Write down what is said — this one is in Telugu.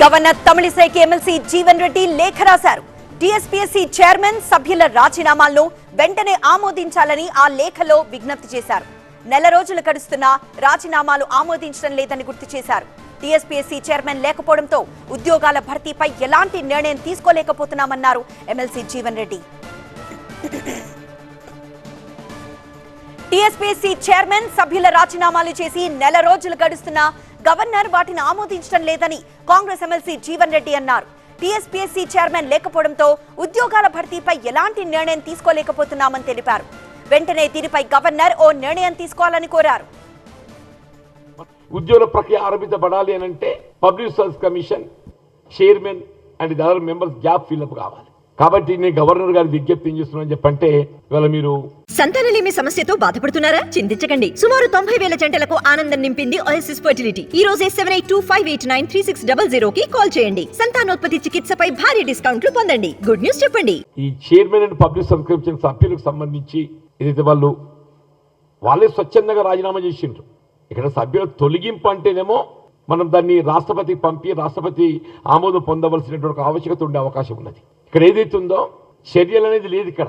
గవర్నర్ తమిళిసైకి ఎమ్మెల్సీ జీవన్ రెడ్డి లేఖ రాశారు. టీఎస్పీఎస్సీ చైర్మన్ సభ్యుల రాజీనామాలను వెంటనే ఆమోదించాలని ఆ లేఖలో విజ్ఞప్తి చేశారు. నెల రోజులు గడుస్తున్నా రాజీనామాలు ఆమోదించడం లేదని గుర్తు చేశారు. టీఎస్పీఎస్సీ చైర్మన్ లేకపోవడంతో ఉద్యోగాల భర్తీపై ఎలాంటి నిర్ణయం తీసుకోలేకపోతున్నామన్నారు MLC Jeevan Reddy. TSPSC chairman సభ్యుల రాజీనామాలు చేసి నెల రోజులు గడుస్తున్నా గవర్నర్ వాటిని ఆమోదించడం లేదని కాంగ్రెస్ ఎమ్మెల్సీ జీవన్ రెడ్డి అన్నారు. టీఎస్పీఎస్సీ చైర్మన్ లేకపోవడంతో ఉద్యోగాల భర్తీపై ఎలాంటి నిర్ణయం తీసుకోలేకపోతున్నామని తెలిపారు. వెంటనే దీనిపై గవర్నర్ ఓ నిర్ణయం తీసుకోవాలని కోరారు. ఉద్యోగ ప్రక్రియ ఆరంభించబడాలి అని అంటే public service commission chairman and other members gap fill up కావాలి. కాబట్టి నేను గవర్నర్ గారి విజ్ఞప్తి చేస్తున్నాను చెప్పంటే ఇవాళ మీరు సంతానలేమి సమస్యతో బాధపడుతున్నారా? చింతించకండి. సుమారు తొంభై వేల జంటలకు ఆనందం నింపింది ఓఎస్ఎస్ ఫర్టిలిటీ ఈ రోజే seven eight two five eight nine three six double zero కి కాల్ చేయండి. సంతానోత్పత్తి చికిత్సపై భారీ డిస్కౌంట్లు పొందండి. గుడ్ న్యూస్ చెప్పండి. ఈ chairman and public service commission సభ్యులకు సంబంధించి ఏదైతే వాళ్ళు వాళ్ళే స్వచ్ఛందంగా రాజీనామా చేసిండ్రు ఇక్కడ సభ్యుల తొలగింపు అంటేనేమో మనం దాన్ని రాష్ట్రపతికి పంపి రాష్ట్రపతి ఆమోదం పొందవలసినటువంటి ఆవశ్యకత ఉండే అవకాశం ఉన్నది. ఇక్కడ ఏదైతే ఉందో చర్యలు అనేది లేదు ఇక్కడ.